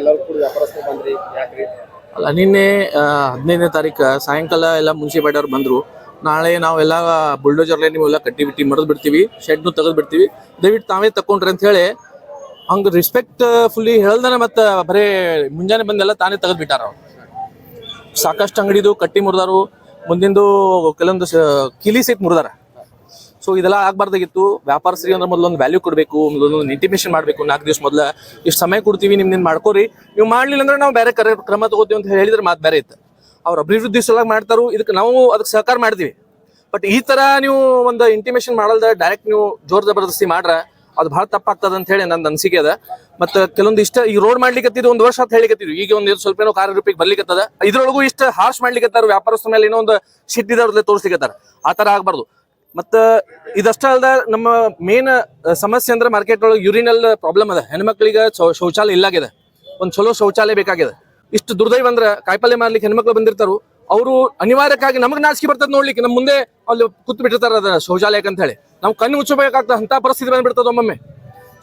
ಎಲ್ಲರೂ ಕೂಡ ಅಲ್ಲ, ನಿನ್ನೆ ಹದಿನೈದನೇ ತಾರೀಕು ಸಾಯಂಕಾಲ ಎಲ್ಲ ಮುನ್ಸಿಪಾಲ್ಟಿಯವ್ರು ಬಂದ್ರು. ನಾಳೆ ನಾವೆಲ್ಲ ಬುಲ್ಡೋಜರ್ಲೆ ನೀವೆಲ್ಲ ಕಟ್ಟಿ ಬಿಟ್ಟಿ ಮರದ್ ಬಿಡ್ತೀವಿ ಶೆಡ್ನು ತೆಗೆದು ಬಿಡ್ತೀವಿ. ದಯವಿಟ್ಟು ತಾವೇ ತಕೊಂಡ್ರಿ ಅಂತ ಹೇಳಿ, ಹಂಗ ರಿಸ್ಪೆಕ್ಟ್ ಫುಲ್ಲಿ ಹೇಳ್ದಾನೆ ಮತ್ತೆ ಬರೇ ಮುಂಜಾನೆ ಬಂದೆಲ್ಲ ತಾನೇ ತೆಗೆದು ಬಿಟ್ಟಾರ ಸಾಕಷ್ಟು ಅಂಗಡಿದು ಕಟ್ಟಿ ಮುರಿದಾರು, ಮುಂದಿಂದು ಕೆಲವೊಂದು ಕಿಲಿ ಸಿಟ್ ಮುರಿದಾರ. ಸೊ ಇದೆಲ್ಲ ಆಗ್ಬಾರ್ದಾಗಿತ್ತು. ವ್ಯಾಪಾರಸ್ಥರಿಗೆ ಅಂದ್ರೆ ಮೊದಲೊಂದು ವ್ಯಾಲ್ಯೂ ಕೊಡಬೇಕು ಮೊದಲೊಂದು ಇಂಟಿಮೇಷನ್ ಮಾಡಬೇಕು. ನಾಲ್ಕು ದಿವಸ ಮೊದಲ ಇಷ್ಟು ಸಮಯ ಕೊಡ್ತೀವಿ ನಿಮ್ದು ಮಾಡ್ಕೋರಿ. ನೀವು ಮಾಡ್ಲಿಲ್ಲ ಅಂದ್ರೆ ನಾವು ಬೇರೆ ಕರೆ ಕ್ರಮ ತಗೋತೀವಿ ಅಂತ ಹೇಳಿದ್ರೆ ಮಾತು ಬೇರೆ ಇತ್ತು. ಅವ್ರ ಅಭಿವೃದ್ಧಿ ಸಲುವಾಗಿ ಮಾಡ್ತಾರು, ಇದಕ್ಕೆ ನಾವು ಅದಕ್ಕೆ ಸಹಕಾರ ಮಾಡ್ತೀವಿ. ಬಟ್ ಈ ತರ ನೀವು ಒಂದು ಇಂಟಿಮೇಷನ್ ಮಾಡಲ್ದ ಡೈರೆಕ್ಟ್ ನೀವು ಜೋರ್ ಜಬರ್ದಸ್ತಿ ಮಾಡ್ರ, ಅದು ಭಾಳ ತಪ್ಪಾಗ್ತದ ಅಂತ ಹೇಳಿ ನನ್ನ ಅನಿಸಿಕೆ ಅದ. ಮತ್ತೆ ಕೆಲವೊಂದು ಇಷ್ಟ ಈ ರೋಡ್ ಮಾಡ್ಲಿಕ್ಕೆ ಒಂದು ವರ್ಷ ಅಂತ ಹೇಳಿಕತ್ತಿದ್ವಿ. ಈಗ ಒಂದು ಸ್ವಲ್ಪ ಏನೋ ಕಾರ್ಯ ರೂಪಿಗೆ ಬರ್ಲಿಕ್ಕತ್ತದ ಇದ್ರೊಳಗೂ ಇಷ್ಟ ಹಾರ್ಶ್ ಮಾಡ್ಲಿಕ್ಕೆ ವ್ಯಾಪಾರಸ್ಥರ ಮೇಲೆ ಏನೋ ಒಂದು ಸಿಟ್ಟಿದವ್ರದ್ದೇ ತೋರಿಸ್ಲಿಕ್ಕತ್ತಾರ ಆ ತರ ಆಗ್ಬಾರ್ದು. ಮತ್ತ ಇದಷ್ಟೇ ಅಲ್ದ ನಮ್ಮ ಮೇನ್ ಸಮಸ್ಯೆ ಅಂದ್ರೆ ಮಾರ್ಕೆಟ್ ಒಳಗೆ ಯೂರಿನಲ್ ಪ್ರಾಬ್ಲಮ್ ಅದ. ಹೆಣ್ಮಕ್ಳಿಗೆ ಶೌಚಾಲಯ ಇಲ್ಲಾಗಿದೆ ಒಂದ್ ಚಲೋ ಶೌಚಾಲಯ ಬೇಕಾಗಿದೆ ಇಷ್ಟು ದುರ್ದೈವ ಅಂದ್ರೆ ಕಾಯಿಪಲ್ಲೆ ಮಾರ್ಲಿಕ್ಕೆ ಹೆಣ್ಮಕ್ಳು ಬಂದಿರ್ತಾರು. ಅವರು ಅನಿವಾರ್ಯಕ್ಕಾಗಿ ನಮಗ್ ನಾಚಿಕೆ ಬರ್ತದ ನೋಡ್ಲಿಕ್ಕೆ ನಮ್ಮ ಮುಂದೆ ಅಲ್ಲಿ ಕೂತ್ ಬಿಟ್ಟಿರ್ತಾರ ಅದ ಶೌಚಾಲಯಕ್ಕೆ ಅಂತ ಹೇಳಿ. ನಾವು ಕಣ್ಣು ಮುಚ್ಚಬೇಕಾಗ್ತದೆ, ಅಂತ ಪರಿಸ್ಥಿತಿ ಬಂದ್ಬಿಡ್ತದ ಒಮ್ಮೊಮ್ಮೆ.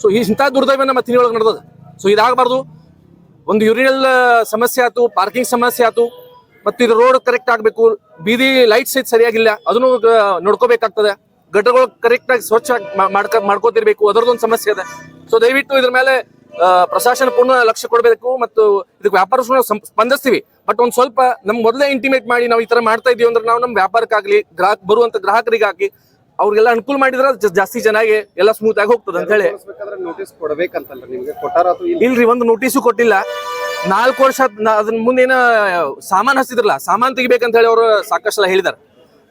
ಸೊ ಈ ಇಂಥ ದುರ್ದೈವ ನಮ್ಮ ತಿನ್ನೊಳಗೆ ನಡೆದದ. ಸೊ ಇದಾಗಬಾರ್ದು. ಒಂದು ಯೂರಿನಲ್ ಸಮಸ್ಯೆ ಆಯ್ತು ಪಾರ್ಕಿಂಗ್ ಸಮಸ್ಯೆ ಆಯ್ತು ಮತ್ತು ಇದು ರೋಡ್ ಕರೆಕ್ಟ್ ಆಗಬೇಕು. ಬೀದಿ ಲೈಟ್ ಸಹಿತ ಸರಿಯಾಗಿಲ್ಲ. ಅದನ್ನು ನೋಡ್ಕೋಬೇಕಾಗ್ತದೆ. ಗಟ್ಟಗಳು ಕರೆಕ್ಟ್ ಆಗಿ ಸ್ವಚ್ಛ ಮಾಡ್ಕ ಮಾಡ್ಕೋತಿರ್ಬೇಕು. ಅದರದೊಂದು ಸಮಸ್ಯೆ ಇದೆ. ಸೊ ದಯವಿಟ್ಟು ಇದ್ರ ಮೇಲೆ ಪ್ರಶಾಸನ ಪೂರ್ಣ ಲಕ್ಷ್ಯ ಕೊಡಬೇಕು ಮತ್ತು ಇದಕ್ಕೆ ವ್ಯಾಪಾರಸ್ಥರು ಸ್ಪಂದಿಸ್ತೀವಿ. ಬಟ್ ಒಂದು ಸ್ವಲ್ಪ ನಮ್ ಮೊದಲೇ ಇಂಟಿಮೇಟ್ ಮಾಡಿ ನಾವು ಈ ತರ ಮಾಡ್ತಾ ಇದೀವಿ ಅಂದ್ರೆ ನಾವು ನಮ್ಮ ವ್ಯಾಪಾರಕ್ಕಾಗ್ಲಿ ಗ್ರಾಹಕ ಬರುವಂತ ಗ್ರಾಹಕರಿಗಾಗಿ ಅವ್ರಿಗೆಲ್ಲ ಅನುಕೂಲ ಮಾಡಿದ್ರೆ ಜಾಸ್ತಿ ಚೆನ್ನಾಗಿ ಎಲ್ಲ ಸ್ಮೂತ್ ಆಗಿ ಹೋಗ್ತದೆ ಅಂತ ಹೇಳಿ. ನೋಟಿಸ್ ಕೊಡ್ಬೇಕಂತಲ್ರಿ ನಿಮ್ಗೆ ಕೊಟ್ಟಾರ ಇಲ್ರಿ ಒಂದು ನೋಟಿಸು ಕೊಟ್ಟಿಲ್ಲ. ನಾಲ್ಕು ವರ್ಷ ಅದನ್ನ ಮುಂದೇನ ಸಾಮಾನು ಹಚ್ಚಿದ್ರಲ್ಲ, ಸಾಮಾನು ತೆಗಿಬೇಕಂತ ಹೇಳಿ ಅವರು ಸಾಕಷ್ಟು ಎಲ್ಲ ಹೇಳಿದಾರೆ.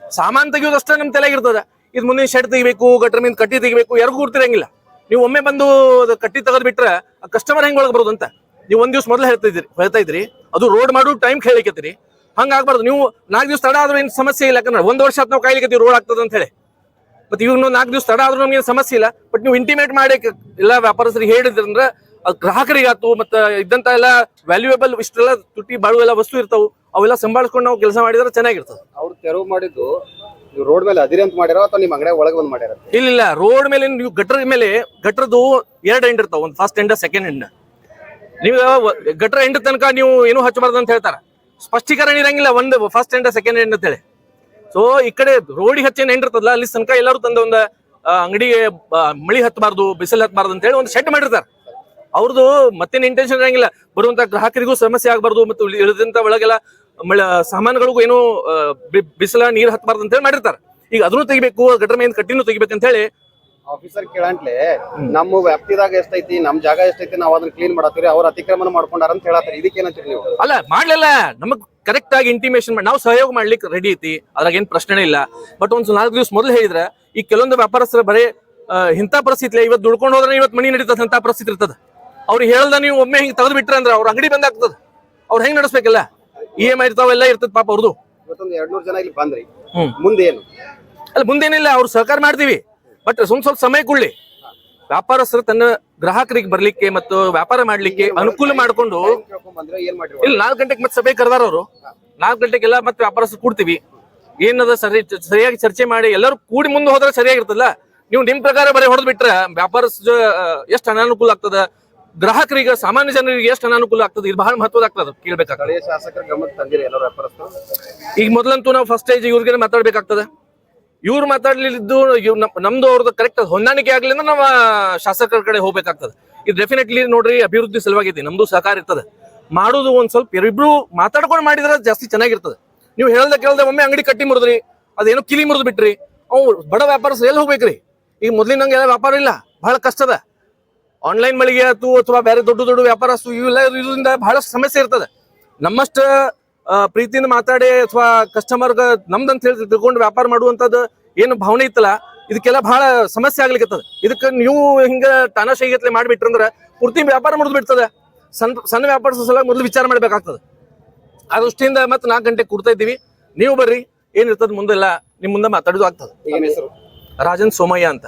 ಸಾಮಾನ್ ತೆಗಿಯೋದಷ್ಟೇ ನಮ್ ತಲೆಗಿರ್ತದ ಇದು ಮುಂದಿನ ಶೆಡ್ ತೆಗಿಬೇಕು, ಗಟ್ರ ಮೀನ್ ಕಟ್ಟಿ ತೆಗಿಬೇಕು, ಯಾರಿಗೂ ಗುರ್ತಿರಂಗಿಲ್ಲ. ನೀವು ಒಮ್ಮೆ ಬಂದು ಕಟ್ಟಿ ತೆಗೆದು ಬಿಟ್ರೆ ಕಸ್ಟಮರ್ ಹೆಂಗ್ ಒಳಗೆ ಬರೋದು ಅಂತ ನೀವು ಒಂದು ದಿವ್ಸ ಮೊದಲು ಹೇಳ್ತಾ ಇದ್ರಿ ಹೇಳ್ತಾ ಇದ್ರಿ, ಅದು ರೋಡ್ ಮಾಡು ಟೈಮ್ ಹೇಳಿಕತ್ತೀರಿ ಹಂಗ ಆಗ್ಬಾರ್ದು. ನೀವು ನಾಲ್ಕು ದಿವಸ ತಡ ಆದ್ರೂ ಏನು ಸಮಸ್ಯೆ ಇಲ್ಲ, ಯಾಕಂದ್ರೆ ಒಂದು ವರ್ಷ ನಾವು ಕಾಯ್ಲಿಕತ್ತೀವಿ ರೋಡ್ ಆಗ್ತದ ಅಂತ ಹೇಳಿ. ಮತ್ತೆ ಇವಾಗ ನಾವು ನಾಲ್ಕು ದಿವಸ ತಡ ಆದ್ರೂ ನಮ್ಗೆ ಸಮಸ್ಯೆ ಇಲ್ಲ. ಬಟ್ ನೀವು ಇಂಟಿಮೇಟ್ ಮಾಡಿ ಎಲ್ಲ ವ್ಯಾಪಾರಸ್ಥರಿಗೆ ಹೇಳಿದ್ರಂದ್ರೆ ಗ್ರಾಹಕರಿಗಾತು ಮತ್ತೆ ಇದ್ದಂತ ಎಲ್ಲ ವ್ಯಾಲ್ಯೂಯೇಬಲ್ ಇಷ್ಟೆಲ್ಲ ತುಟ್ಟಿ ಬಾಳು ಎಲ್ಲ ವಸ್ತು ಇರ್ತಾವು ಅವೆಲ್ಲ ಸಂಭಾಳಿಸ್ಕೊಂಡು ನಾವು ಕೆಲಸ ಮಾಡಿದ್ರೆ ಚೆನ್ನಾಗಿರ್ತದೆ. ಅವ್ರು ತೆರವು ಮಾಡಿದ್ದು ನೀವು ರೋಡ್ ಮೇಲೆ ಅದಿರಿ ಅಂತ ಮಾಡಿರೋ ಅಥವಾ ನಿಮ್ಮ ಅಂಗಡಿ ಒಳಗೆ ಬಂದ್ ಮಾಡ್ಯಾರ ಇಲ್ಲ ಇಲ್ಲ ರೋಡ್ ಮೇಲೆ ನೀವು ಗಟ್ರ ಮೇಲೆ ಗಟ್ರದ್ದು ಎರಡು ಎಂಡ್ ಇರ್ತಾವ ಒಂದು ಫಸ್ಟ್ ಎಂಡ್ ಸೆಕೆಂಡ್ ಎಂಡ್ ನೀವು ಗಟ್ರ ಎಂಡ್ ತನಕ ನೀವು ಏನು ಹಚ್ಚಬಾರ್ದು ಅಂತ ಹೇಳ್ತಾರೆ. ಸ್ಪಷ್ಟೀಕರಣ ಇರಂಗಿಲ್ಲ ಒಂದು ಫಸ್ಟ್ ಎಂಡ್ ಸೆಕೆಂಡ್ ಎಂಡ್ ಅಂತ ಹೇಳಿ ಸೊ ಈ ಕಡೆ ರೋಡಿಗೆ ಹಚ್ಚೇನ್ ಎಂಡ್ ಇರ್ತದಲ್ಲ ಅಲ್ಲಿ ತನಕ ಎಲ್ಲರೂ ತಂದ ಒಂದು ಅಂಗಡಿಗೆ ಮಳಿ ಹತ್ತಬಾರ್ದು ಬಿಸಿಲು ಹತ್ತಬಾರ್ದು ಅಂತ ಹೇಳಿ ಒಂದು ಶೆಡ್ ಮಾಡಿರ್ತಾರೆ. ಅವ್ರದ್ದು ಮತ್ತೇನು ಇಂಟೆನ್ಷನ್ ಇರಂಗಿಲ್ಲ. ಬರುವಂತ ಗ್ರಾಹಕರಿಗೂ ಸಮಸ್ಯೆ ಆಗಬಾರ್ದು ಮತ್ತು ಇಳಿದಂತ ಒಳಗೆಲ್ಲ ಮಳ ಸಾಮಾನುಗಳಿಗೂ ಏನು ಬಿಸಿಲ ನೀರು ಹತ್ತಬಾರ್ದು ಅಂತ ಹೇಳಿ ಮಾಡಿರ್ತಾರೆ. ಈಗ ಅದನ್ನು ತೆಗಿಬೇಕು ಘಟನೆ ಮೇನ್ ಕಟ್ಟಿನೂ ತೆಗಿಬೇಕಂತ ಹೇಳಿ. ಆಫೀಸರ್ ಕೇಳಂಟ್ಲೆ ನಮ್ಮ ವ್ಯಾಪ್ತಿದಾಗ ಎಷ್ಟೈತಿ ನಮ್ ಜಾಗ ಎಷ್ಟೈತಿ ನಾವ್ ಅದನ್ನ ಕ್ಲೀನ್ ಮಾಡತ್ತೀರಿ ಅವ್ರ ಅತಿಕ್ರಮಣ ಮಾಡ್ಕೊಂಡಾರ ಅಂತ ಹೇಳತ್ತೀರಿ. ಇದಕ್ಕೆ ಏನಂತೀರಿ ನೀವು? ಅಲ್ಲ ಮಾಡ್ಲಿಲ್ಲ. ನಮಗ್ ಕರೆಕ್ಟ್ ಆಗಿ ಇಂಟಿಮೇಷನ್ ಮಾಡಿ ನಾವು ಸಹಯೋಗ ಮಾಡ್ಲಿಕ್ಕೆ ರೆಡಿ ಐತಿ. ಅದ್ರಾಗ ಏನ್ ಪ್ರಶ್ನೆ ಇಲ್ಲ. ಬಟ್ ಒಂದ್ ನಾಲ್ಕು ದಿವಸ ಮೊದಲು ಹೇಳಿದ್ರೆ ಈ ಕೆಲವೊಂದು ವ್ಯಾಪಾರಸ್ಥರ ಬರೀ ಇಂಥ ಪರಿಸ್ಥಿತಿ ಇವತ್ತು ದುಡ್ಕೊಂಡು ಹೋದ್ರೆ ಇವತ್ತು ಮನಿ ನಡೀತದ ಅಂತ ಪರಿಸ್ಥಿತಿ ಇರ್ತದ. ಅವ್ರಿಗೆ ಹೇಳ್ದ ನೀವು ಒಮ್ಮೆ ಹಿಂಗ್ ತೆಗೆದು ಬಿಟ್ರೆ ಅಂದ್ರೆ ಅವ್ರ ಅಂಗಡಿ ಬಂದ್ ಆಗ್ತದ. ಅವ್ರು ಹೆಂಗ್ ನಡೆಸ್ಬೇಕಲ್ಲ? ಇ ಎಂ ಐ ಇರ್ತಾವೆಲ್ಲ ಇರ್ತದ ಪಾಪ ಅವ್ರದ್ದು ಇವತ್ತೊಂದು ಎರಡ್ ನೂರ್ ಜನ ಇಲ್ಲಿ ಬಂದ್ರಿ. ಹ್ಮ್. ಮುಂದೆ ಏನು ಅಲ್ಲ ಮುಂದೇನಿಲ್ಲ ಅವ್ರು ಸಹಕಾರ ಮಾಡ್ತೀವಿ. ಬಟ್ ಸುಮ್ ಸ್ವಲ್ಪ ಸಮಯ ಕೊಡ್ಲಿ. ವ್ಯಾಪಾರಸ್ಥರು ತನ್ನ ಗ್ರಾಹಕರಿಗೆ ಬರ್ಲಿಕ್ಕೆ ಮತ್ತು ವ್ಯಾಪಾರ ಮಾಡ್ಲಿಕ್ಕೆ ಅನುಕೂಲ ಮಾಡ್ಕೊಂಡು ಇಲ್ಲಿ ನಾಲ್ಕು ಗಂಟೆಗೆ ಮತ್ತೆ ಸಭೆ ಕರೆದಾರ ಅವರು. ನಾಲ್ಕು ಗಂಟೆಗೆಲ್ಲ ಮತ್ತೆ ವ್ಯಾಪಾರಸ್ಥರು ಕೂಡ್ತೀವಿ. ಏನದ ಸರಿ ಸರಿಯಾಗಿ ಚರ್ಚೆ ಮಾಡಿ ಎಲ್ಲರೂ ಕೂಡಿ ಮುಂದೆ ಹೋದ್ರೆ ಸರಿಯಾಗಿರ್ತದಲ್ಲ? ನೀವು ನಿಮ್ ಪ್ರಕಾರ ಬರೀ ಹೊಡೆದ್ ಬಿಟ್ರೆ ವ್ಯಾಪಾರಸ್ಥ ಎಷ್ಟು ಅನಾನುಕೂಲ ಆಗ್ತದ? ಗ್ರಾಹಕರಿಗೆ ಸಾಮಾನ್ಯ ಜನರಿಗೆ ಎಷ್ಟು ಅನಾನುಕೂಲ ಆಗ್ತದೆ? ಇದು ಬಹಳ ಮಹತ್ವದ ಆಗ್ತದ ಕೇಳಬೇಕಾಗ್ತದೆ. ಶಾಸಕರ ಗಮನಕ್ಕೆ ತಂದಿರಿ ಎಲ್ಲರೂ ವ್ಯಾಪಾರಸ್ಥರು? ಈಗ ಮೊದಲಂತೂ ನಾವು ಫಸ್ಟ್ ಸ್ಟೇಜ್ ಇವ್ರಿಗೆ ಮಾತಾಡ್ಬೇಕಾಗ್ತದೆ. ಇವ್ರು ಮಾತಾಡ್ಲಿದ್ದು ನಮ್ದು ಅವ್ರದ್ದು ಕರೆಕ್ಟ್ ಹೊಂದಾಣಿಕೆ ಆಗ್ಲಿ ಅಂದ್ರೆ ನಾವು ಶಾಸಕರ ಕಡೆ ಹೋಗ್ಬೇಕಾಗ್ತದೆ. ಇದು ಡೆಫಿನೆಟ್ಲಿ ನೋಡ್ರಿ ಅಭಿವೃದ್ಧಿ ಸಲುವಾಗಿದೆ ನಮ್ದು ಸಹಕಾರ ಇರ್ತದೆ. ಮಾಡುದು ಒಂದ್ ಸ್ವಲ್ಪ ಇಬ್ರು ಮಾತಾಡ್ಕೊಂಡು ಮಾಡಿದ್ರೆ ಜಾಸ್ತಿ ಚೆನ್ನಾಗಿರ್ತದೆ. ನೀವು ಹೇಳ್ದೆ ಕೇಳ್ದೆ ಒಮ್ಮೆ ಅಂಗಡಿ ಕಟ್ಟಿ ಮುರಿದ್ರಿ ಅದೇನೋ ಕಿಲಿ ಮುರಿದು ಬಿಟ್ರಿ ಅವು ಬಡ ವ್ಯಾಪಾರಸ್ಥರು ಎಲ್ಲಿ ಹೋಗ್ಬೇಕ್ರಿ? ಈಗ ಮೊದ್ಲಿನಂಗೆ ಎಲ್ಲ ವ್ಯಾಪಾರ ಇಲ್ಲ ಬಹಳ ಕಷ್ಟದ ಆನ್ಲೈನ್ ಮಳಿಗೆ ಆಯ್ತು ಅಥವಾ ಬೇರೆ ದೊಡ್ಡ ದೊಡ್ಡ ವ್ಯಾಪಾರಸ್ತು ಇವೆಲ್ಲ ಇದರಿಂದ ಬಹಳಷ್ಟು ಸಮಸ್ಯೆ ಇರ್ತದೆ. ನಮ್ಮಷ್ಟ ಪ್ರೀತಿಯಿಂದ ಮಾತಾಡಿ ಅಥವಾ ಕಸ್ಟಮರ್ಗ ನಮ್ದಂತ ಹೇಳಿ ತಿಳ್ಕೊಂಡು ವ್ಯಾಪಾರ ಮಾಡುವಂತದ್ದು ಏನು ಭಾವನೆ ಇತ್ತಲ್ಲ ಇದಕ್ಕೆಲ್ಲ ಬಹಳ ಸಮಸ್ಯೆ ಆಗ್ಲಿಕ್ಕತ್ತದ ಇದಕ್ಕೆ ನೀವು ಹಿಂಗ ತಾನಾಶೈಗತ್ಲೆ ಮಾಡಿಬಿಟ್ರಂದ್ರೆ ಪೂರ್ತಿ ವ್ಯಾಪಾರ ಮುರಿದು ಬಿಡ್ತದೆ. ಸಣ್ಣ ಸಣ್ಣ ವ್ಯಾಪಾರ ಸಲ ಮೊದಲು ವಿಚಾರ ಮಾಡ್ಬೇಕಾಗ್ತದೆ. ಆ ದೃಷ್ಟಿಯಿಂದ ಮತ್ತೆ ನಾಲ್ಕು ಗಂಟೆ ಕೊಡ್ತಾ ಇದ್ದೀವಿ. ನೀವು ಬರ್ರಿ ಏನಿರ್ತದ ಮುಂದೆಲ್ಲ ನಿಮ್ಮ ಮುಂದೆ ಮಾತಾಡೋದು ಆಗ್ತದೆ. ರಾಜನ್ ಸೋಮಯ್ಯ ಅಂತ.